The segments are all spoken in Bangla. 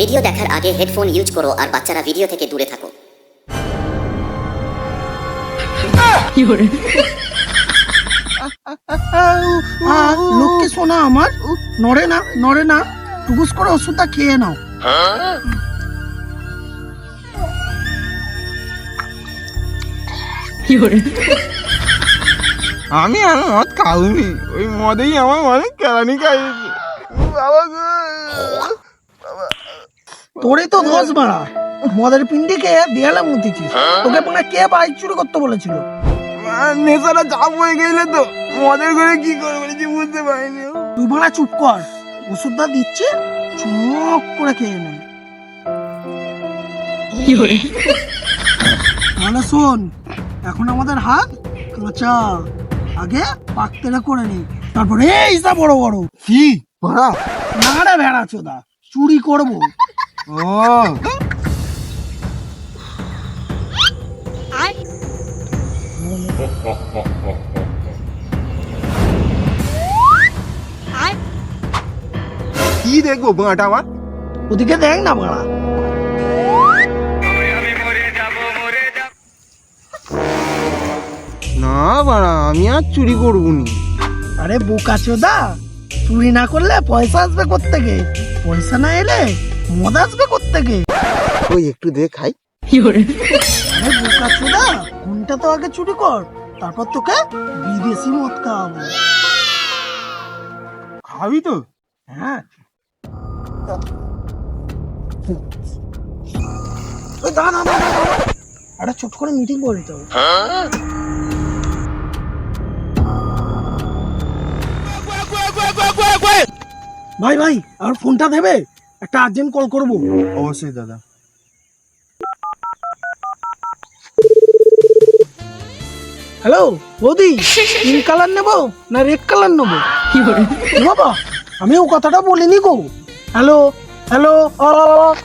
ভিডিও দেখার আগে হেডফোন ইউজ করো আর বাচ্চারা ভিডিও থেকে দূরে থাকো। লক্ষ্মী সোনা আমার। নড়ে না নড়ে না। টুকুস করে ওষুধটা খেয়ে নাও। আমি আর মদ খাইনি ওই মদেই আমার অনেক কেরানি খাইয়েছে। বাবা গো। তোরে তো দোষ মারা মদের পিন্ডিকে দেয়ালে মুতিছিস? তোকে মনে কে বাইক চুরি করতে বলেছিল? নেশাটা চাপ হয়ে গেলে তো। মদের করে কি করে বলেছি বুঝতে পারিনি। তুই মারা চুপ কর। ওষুধটা দিচ্ছে চুপ করে খেয়ে নে। মানে শোন এখন আমাদের হাত কাঁচা। আগে পাকতেটা করে নি। তারপরে এই বড় বড়। কি? ভাড়া? না রে ভেড়া চোদা চুরি করব। ও কি দেখব বাঁটা আমার? ওদিকে দেখ না মারা না বাড়া আমি আর চুরি করব নি। আরে বোকা চোদা চুরি না করলে পয়সা আসবে কোত্থেকে? পয়সা না এলে মদ আসবে কোত্থেকে? ওই একটু দে খাই। আরে কোনটা তো আগে চুরি কর তারপর তোকে বিদেশি মদ খাওয়াবো। খাবি তো? হ্যাঁ। দাঁড়া, দাঁড়া। একটা ছোট করে মিটিং করে দিতে হবে। ভাই ভাই আর ফোনটা দেবে? একটা আর্জেন্ট কল করব? অবশ্যই দাদা। হ্যালো বৌদি পিঙ্ক কালার নেব না রেড কালার নেব? এ বাবা আমি ও কথাটা বলিনি গো। হ্যালো হ্যালো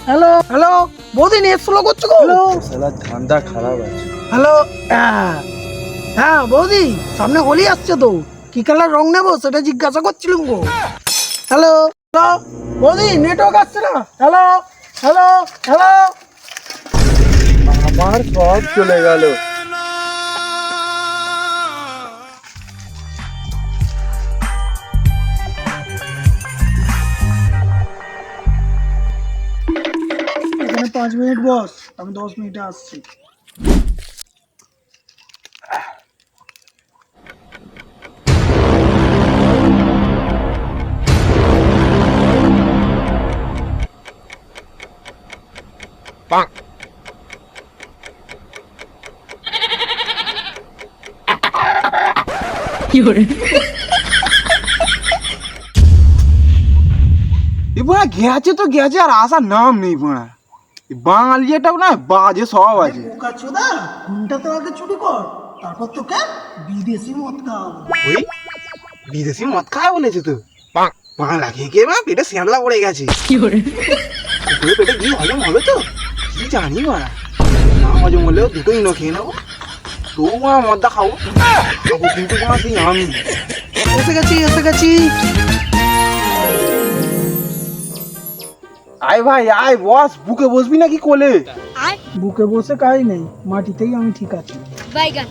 হ্যালো হ্যালো বৌদি নেট স্লো করছ গো? হ্যালো। শালা ধান্দা খারাপ আছে। হ্যালো হ্যাঁ হ্যাঁ বৌদি সামনে হোলি আসছে তো। কি কালার রং নেব সেটা জিজ্ঞাসা করছিলাম গো। হ্যালো হ্যালো বৌদি নেটওয়ার্ক আসছে না হ্যালো হ্যালো হ্যালো আমার সব চলে গেল এখানে পাঁচ মিনিট বস আমি দশ মিনিটে আসছি এবার গেছে তো গেছে আর আসার নাম নেই বাঙালি এটা না বাজে সব আছে চোদা তো আগে চুরি কর তারপর তোকে বিদেশি মদ খাওয়াবো। ওই বিদেশি মদ খায় বলেছে তো বাংলা খেয়ে খেয়ে মা পেটে শ্যামলা পড়ে গেছে। দুপুরে পেটে কি হজম হবে তো? কি জানি মারা না হজম হলেও দুটোই ন খেয়ে নেব তবু মা মদটা খাব খাব কিন্তু মা সেই আমি এসে গেছি এসে গেছি আয় ভাই আয় বস বুকে বসবি নাকি কোলে বুকে বসে কাজ নেই মাটিতেই আমি ঠিক আছি বাইগান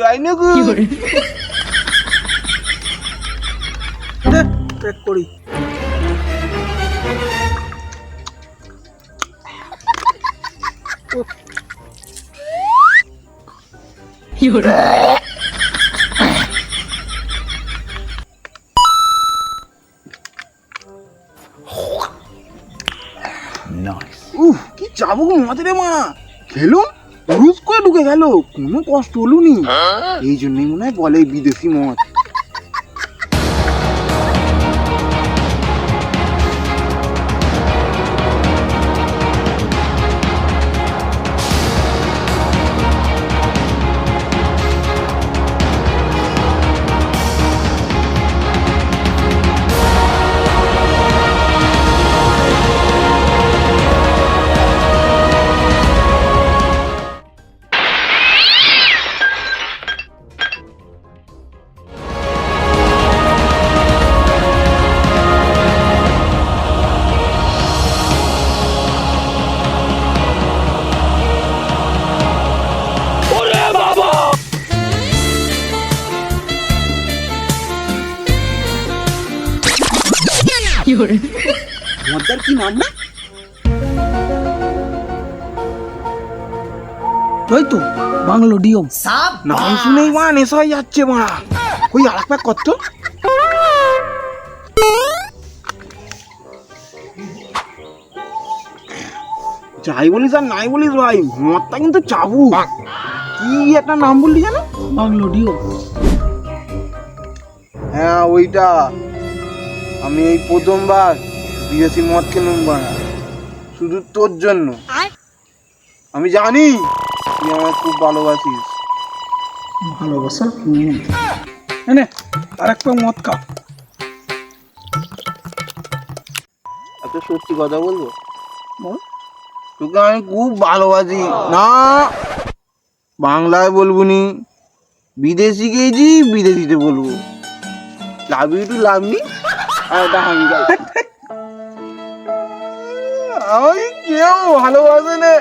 যাই না গো দে, চেক করি। উফ কি যাব মতে রে মা। খেলুন ঢুকে গেল কোনো কষ্ট হলো নি। এই জন্যই মনে হয় বলে বিদেশি মদ। মদ্দার কি নাম না? ওই তো বাংলো ডিওম নাম শুনেই মা নেশা হয়ে যাচ্ছে মা। ওই আর এক প্যাক করতো যাই বলিস আর নাই বলিস ভাই মদটা কিন্তু চাবু। কি একটা নাম বললি জানো বাংলো ডিওম হ্যাঁ ওইটা। আমি এই প্রথমবার বিদেশি মদ কিনুম বানা শুধু তোর জন্য। আমি জানি তুই আমার খুব ভালোবাসিস। ভালোবাসার হুম। এনে আর এক প্যাক মদ খা। একটা সত্যি কথা বলব? বল। তোকে আমি খুব ভালোবাসি। না বাংলায় বলব নি বিদেশি গেছি বিদেশিতে বলব। Love you too love me? আর এটা আমি গাই আমি কেউ ভালোবাসে না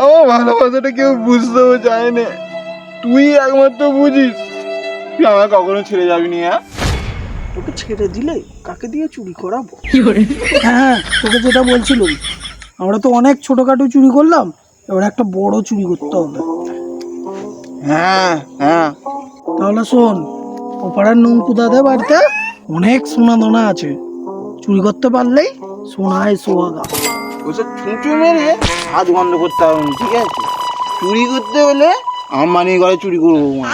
আমার ভালোবাসাটা কেউ বুঝতেও চায় না তুই একমাত্র বুঝিস। তুই আমায় কখনো ছেড়ে যাবি নি হ্যাঁ? তোকে ছেড়ে দিলে কাকে দিয়ে চুরি করাবো? হ্যাঁ হ্যাঁ তোকে যেটা বলছিলাম আমরা তো অনেক ছোটখাটো চুরি করলাম এবার একটা বড় চুরি করতে হবে। হ্যাঁ হ্যাঁ। তাহলে শোন ওপাড়ার নঙ্কুদাদের বাড়িতে অনেক সোনা দানা আছে। চুরি করতে পারলেই সোনায় সোহাগা ওসব ছুঁচু মেরে হাত বন্ধ করতে হবে না, ঠিক আছে? চুরি করতে হলে আম্বানি ঘরে চুরি করব মা।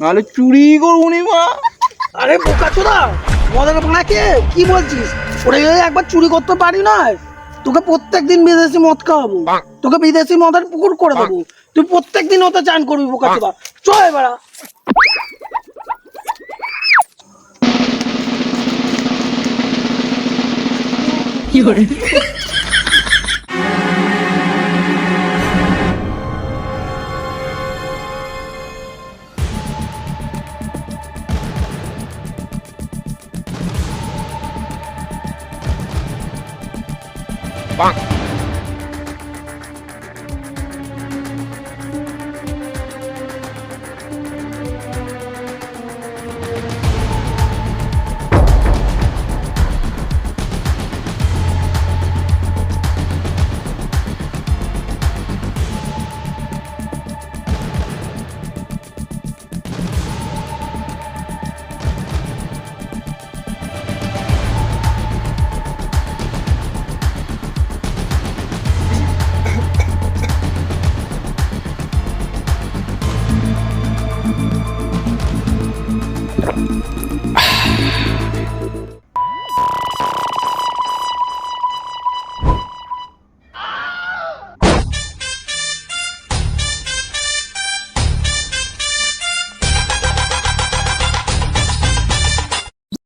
নাহলে চুরি করব নি মা। আরে বোকা চোদা মদের ভাঁকে কি? বলছিস? ওরে একবার চুরি করতে পারি না। তোকে প্রত্যেক দিন বিদেশি মদ খাওয়াবো। তোকে বিদেশি মদের পুকুর করে দেবো। তুই প্রত্যেক দিন ওতে চান করবি বোকা চোদা। চল এবারা 有人。棒。